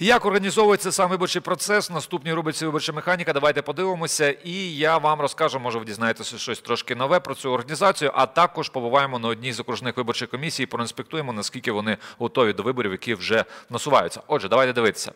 Як організовується сам виборчий процес? В наступній рубриці виборча механіка. Давайте подивимося, і я вам розкажу. Може, ви дізнаєтеся щось трошки нове про цю організацію. А також побуваємо на одній з окружних виборчих комісій проінспектуємо, наскільки вони готові до виборів, які вже насуваються. Отже, давайте дивитися.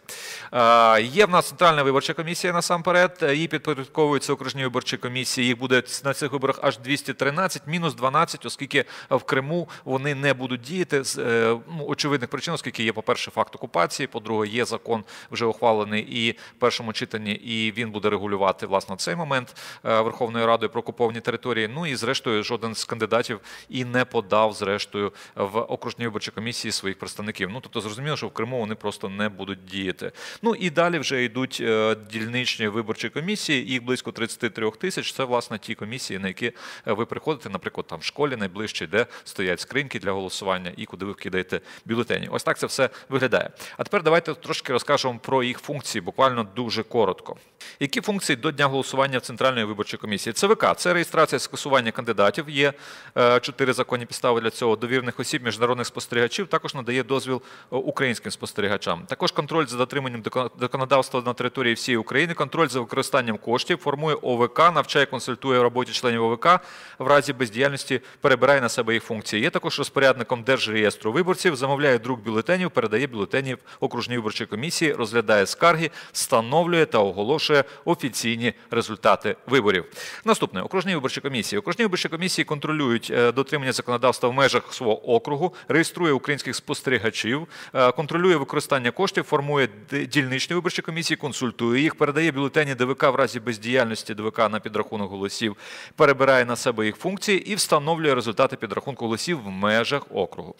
Е, Є в нас центральна виборча комісія насамперед. Її підпорядковуються окружні виборчі комісії. Їх буде на цих виборах аж 213, мінус 12, оскільки в Криму вони не будуть діяти з е, ну, очевидних причин, оскільки є, по-перше, факт окупації, по-друге, є закон вже ухвалений і в першому читанні, і він буде регулювати власне цей момент е, Верховною Радою про окуповані території. Ну і зрештою, жоден з кандидатів і не подав зрештою в окружні виборчі комісії своїх представників. Ну тобто зрозуміло, що в Криму вони просто не будуть діяти. Ну і далі вже йдуть е, дільничні виборчі комісії. Їх близько 33 тисяч. Це власне ті комісії, на які е, ви приходите, наприклад, там в школі найближче, де стоять скриньки для голосування і куди ви вкидаєте бюлетені. Ось так це все виглядає. А тепер давайте трошки розкажемо про їх функції, буквально дуже коротко. Які функції до дня голосування в Центральної виборчої комісії? ЦВК це реєстрація скасування кандидатів. Є е, чотири законні підстави для цього. Довірних осіб, міжнародних спостерігачів також надає дозвіл е, українським спостерігачам. Також контроль за дотриманням законодавства на території всієї України, контроль за використанням коштів, формує ОВК, навчає, консультує в роботі членів ОВК в разі бездіяльності, перебирає на себе їх функції. Є також розпорядником Держреєстру виборців, замовляє друк бюлетенів, передає бюлетені в окружній виборчій комісії, розглядає скарги, встановлює та оголошує офіційні результати виборів. Наступне окружні виборчі комісії. Окружні виборчі комісії контролюють е, дотримання законодавства в межах свого округу, реєструє українських спостерігачів, е, контролює використання коштів, формує дільничні виборчі комісії, консультує їх, передає бюлетені ДВК в разі бездіяльності ДВК на підрахунок голосів, перебирає на себе їх функції і встановлює результати підрахунку голосів в межах округу.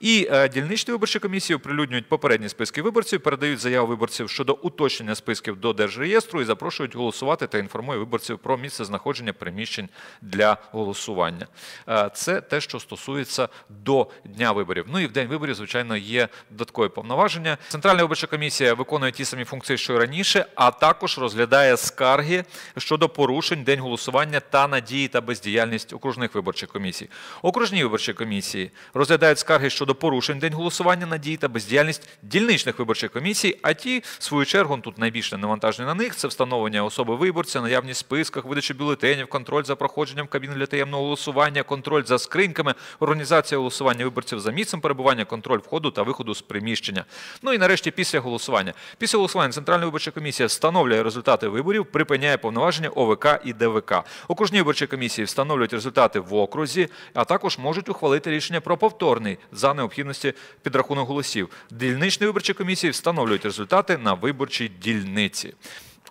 І е, дільничні виборчі комісії оприлюднюють попередні списки виборців, передають заяву виборців щодо уточнення списків до держреєстру і запрошують голосувати та інформує виборців про місце знаходження приміщень для голосування. Е, Це те, що стосується до дня виборів. Ну і в день виборів, звичайно, є додаткові повноваження. Центральна виборча комісія виконує ті самі функції, що й раніше, а також розглядає скарги щодо порушень день голосування та надії та бездіяльність окружних виборчих комісій. Окружні виборчі комісії розглядають скарги щодо порушень день голосування, надії та бездіяльність дільничних виборчих комісій. А ті, в свою чергу, тут найбільше навантаження на них це встановлення особи виборця, наявність списках, видача бюлетенів, контроль за проходженням кабіни для таємного голосування, контроль за скриньками, організація голосування виборців за місцем перебування, контроль входу та виходу з приміщення. Ну і нарешті після голосування. Після голосування Центральна виборча комісія встановлює результати виборів, припиняє повноваження ОВК і ДВК. Окружні виборчі комісії встановлюють результати в окрузі, а також можуть ухвалити рішення про повторний за необхідності підрахунок голосів. Дільничні виборчі комісії встановлюють результати на виборчій дільниці.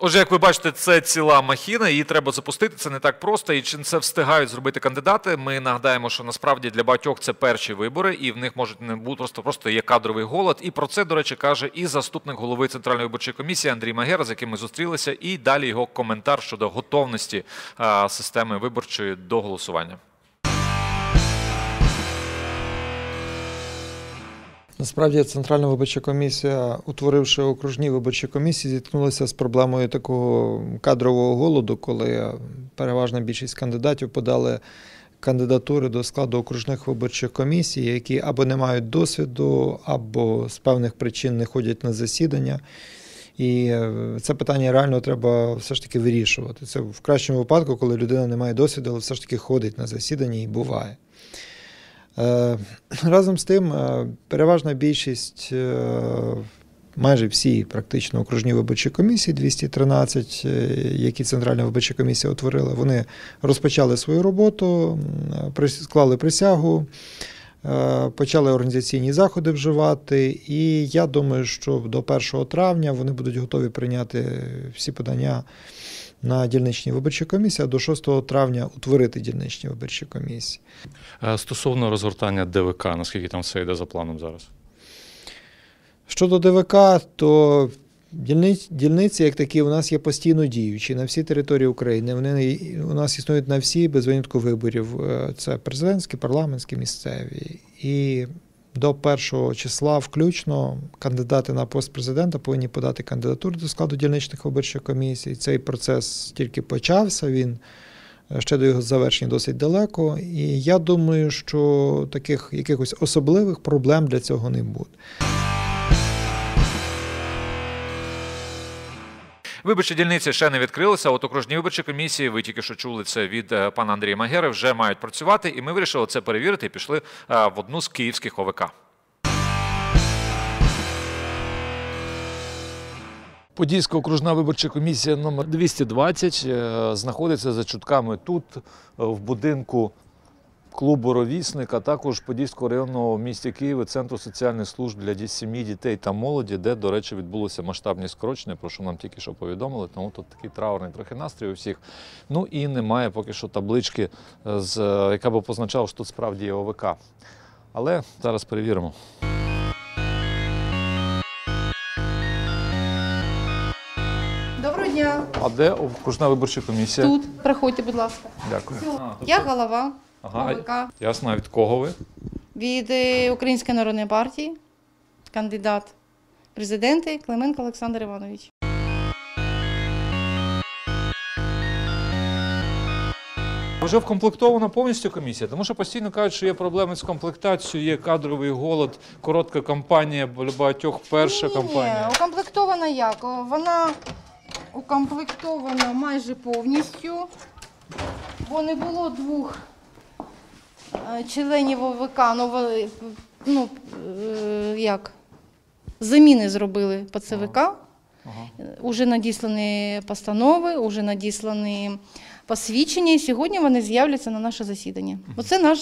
Отже, як ви бачите, це ціла махіна, її треба запустити. Це не так просто. І чи це встигають зробити кандидати? Ми нагадаємо, що насправді для багатьох це перші вибори, і в них можуть не бути просто просто є кадровий голод. І про це, до речі, каже і заступник голови центральної виборчої комісії Андрій Магера, з яким ми зустрілися, і далі його коментар щодо готовності системи виборчої до голосування. Насправді Центральна виборча комісія, утворивши окружні виборчі комісії, зіткнулася з проблемою такого кадрового голоду, коли переважна більшість кандидатів подали кандидатури до складу окружних виборчих комісій, які або не мають досвіду, або з певних причин не ходять на засідання. І е, це питання реально треба все ж таки вирішувати. Це в кращому випадку, коли людина не має досвіду, але все ж таки ходить на засідання і буває. Е, Разом з тим, е, переважна більшість, е, майже всі практично окружні виборчі комісії, 213, е, які Центральна виборча комісія утворила, вони розпочали свою роботу, склали присягу, почали організаційні заходи вживати. І я думаю, що до 1 травня вони будуть готові прийняти всі подання на дільничні виборчі комісії, а до 6 травня утворити дільничні виборчі комісії. Е, Стосовно розгортання ДВК, наскільки там все йде за планом зараз? Щодо ДВК, то дільниці, дільниці, як такі, у нас є постійно діючі на всій території України. Вони у нас існують на всі без винятку виборів. Е, Це президентські, парламентські, місцеві. І до 1 числа включно кандидати на пост президента повинні подати кандидатуру до складу дільничних виборчих комісій. Цей процес тільки почався. Він е, ще до його завершення досить далеко. І я думаю, що таких якихось особливих проблем для цього не буде. Виборчі дільниці ще не відкрилися. От окружні виборчі комісії, ви тільки що чули це від е, пана Андрія Магери, вже мають працювати, і ми вирішили це перевірити і пішли е, в одну з київських ОВК. Подільська окружна виборча комісія номер 220 е, знаходиться за чутками тут, в будинку клубу «Ровісник», а також Подільського районного в місті Києва Центру соціальних служб для сім'ї, дітей та молоді, де, до речі, відбулося масштабні скорочення, про що нам тільки що повідомили, тому тут такий траурний трохи настрій у всіх. Ну і немає поки що таблички, е, з, е, яка б позначала, що тут справді є ОВК. Але зараз перевіримо. Доброго дня. А де окружна виборча комісія? Тут проходьте, будь ласка. Дякую. Я голова Ага, ОВК ясно, а від кого ви? від е, Української народної партії, кандидат в президенти Клименко Олександр Іванович. Вже вкомплектована повністю комісія, тому що постійно кажуть, що є проблеми з комплектацією, є кадровий голод, коротка кампанія, для багатьох перша Ні, кампанія. укомплектована як? Вона укомплектована майже повністю, бо не було двох членів ОВК. Ну, ну е, як? Заміни зробили по ЦВК. Ага. Уже надіслані постанови, уже надіслані посвідчення, і сьогодні вони з'являться на наше засідання. Оце наш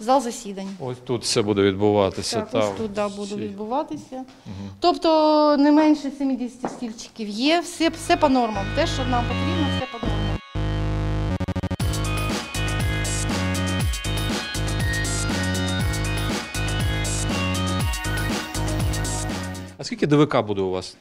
зал засідань. Ось тут все буде відбуватися. Так, та, ось тут да, буде відбуватися. Мгм. Тобто не менше 70 стільчиків є, все, все по нормам. Те, що нам потрібно, все по нормам. А скільки ДВК буде у вас?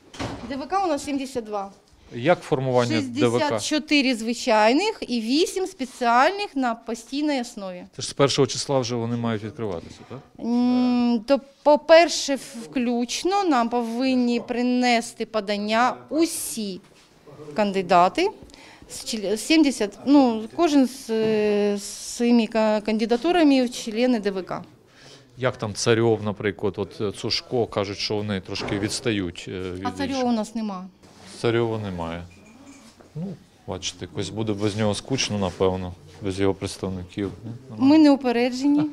ДВК у нас 72. Як формування ДВК? 64 звичайних і 8 спеціальних на постійній основі. Це ж з першого числа вже вони мають відкриватися, так? М, То, по-перше, включно нам повинні принести подання усі кандидати. З чл- 70, ну, кожен з, е, з своїми ка- кандидатурами в члени ДВК. Як там царьов, наприклад, от е, Цушко кажуть, що вони трошки відстають е, від А царьова у нас нема. Царьова немає. Ну, бачите, якось буде без нього скучно, напевно, без його представників. Ну, Ми не упереджені.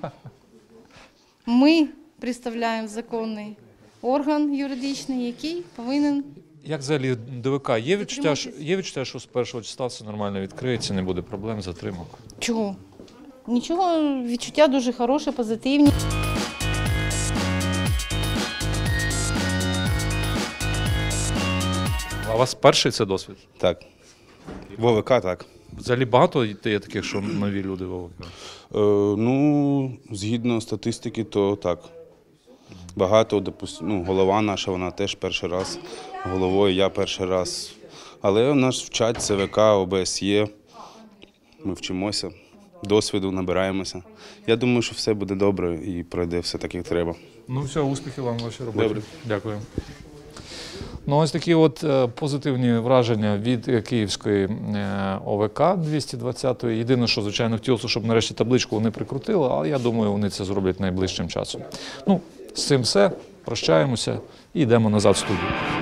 Ми представляємо законний орган юридичний, який повинен Як взагалі ДВК? Є відчуття, що, є відчуття, що з першого числа все нормально відкриється, не буде проблем, затримок. чого? Нічого, відчуття дуже хороше, позитивні. Вас перший це досвід? Так. ВОВК так. Взагалі багато є таких, що нові люди в ОВК? Е, ну, згідно статистики, то так. Багато, допустим, ну, голова наша, вона теж перший раз. Головою я перший раз. Але нас вчать ЦВК, ОБСЄ. Ми вчимося, досвіду набираємося. Я думаю, що все буде добре і пройде все так, як треба. Ну все, успіхів вам в вашій роботі. Добре. Дякую. Ну, ось такі от е, позитивні враження від е, Київської е, ОВК 220-ї. Єдине, що, звичайно, хотілося, щоб нарешті табличку вони прикрутили, але я думаю, вони це зроблять найближчим часом. Ну, з цим все. Прощаємося і йдемо назад в студію.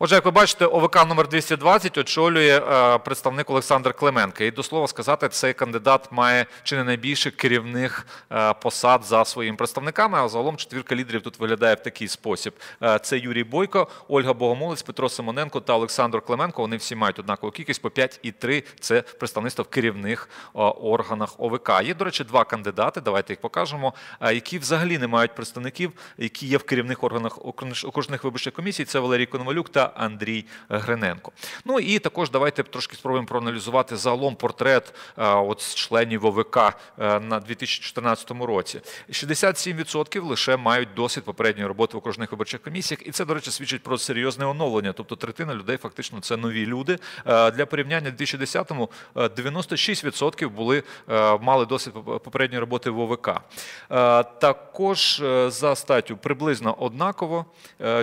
Отже, як ви бачите, ОВК номер 220 очолює е, представник Олександр Клименко. І до слова сказати, цей кандидат має чи не найбільше керівних е, посад за своїми представниками. А загалом четвірка лідерів тут виглядає в такий спосіб: Е, це Юрій Бойко, Ольга Богомолець, Петро Симоненко та Олександр Клименко. Вони всі мають однакову кількість по 5 і 3 – Це представництво в керівних органах ОВК. Є, до речі, два кандидати. Давайте їх покажемо, які взагалі не мають представників, які є в керівних органах окруж- окружних виборчих комісій. Це Валерій Коновалюк та Андрій Гриненко. Ну і також давайте трошки спробуємо проаналізувати загалом портрет от членів ОВК е, на 2014 році. 67% лише мають досвід попередньої роботи в окружних виборчих комісіях, і це, до речі, свідчить про серйозне оновлення. Тобто третина людей фактично це нові люди. Е, Для порівняння в 2010-му е, 96% були е, мали досвід попередньої роботи в ОВК. Також за статтю приблизно однаково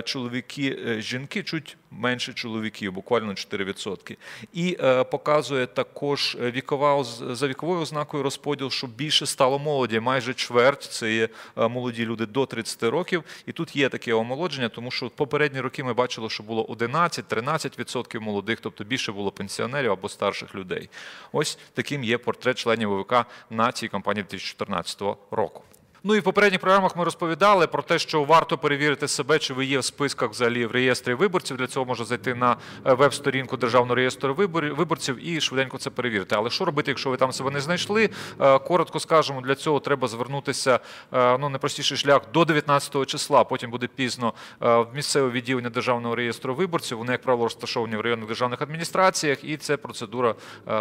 чоловіки, жінки чуть голосують менше чоловіків, буквально 4%. І е, показує також е, вікова за віковою ознакою розподіл, що більше стало молоді, майже чверть. Це є е, молоді люди до 30 років. І тут є таке омолодження, тому що попередні роки ми бачили, що було 11-13% молодих, тобто більше було пенсіонерів або старших людей. Ось таким є портрет членів ВВК на цій кампанії 2014 року. Ну і в попередніх програмах ми розповідали про те, що варто перевірити себе, чи ви є в списках взагалі в реєстрі виборців. Для цього можна зайти на е, веб-сторінку Державного реєстру виборців і швиденько це перевірити. Але що робити, якщо ви там себе не знайшли? Е, Коротко скажемо, для цього треба звернутися е, ну найпростіший шлях до 19 числа. Потім буде пізно в місцеве відділення Державного реєстру виборців. Вони, як правило, розташовані в районних державних адміністраціях, і це процедура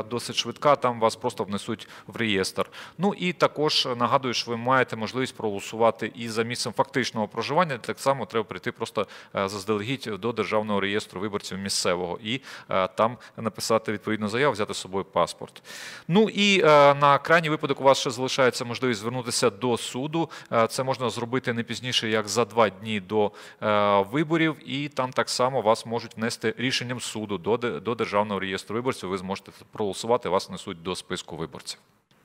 досить швидка. Там вас просто внесуть в реєстр. Ну і також нагадую, що ви маєте проголосувати і за місцем фактичного проживання. Так само треба прийти просто е, заздалегідь до державного реєстру виборців місцевого і е, там написати відповідну заяву, взяти з собою паспорт. Ну і е, на крайній випадок у вас ще залишається можливість звернутися до суду. Це можна зробити не пізніше як за два дні до виборів, і там так само вас можуть внести рішенням суду до державного реєстру виборців. Ви зможете проголосувати, вас несуть до списку виборців.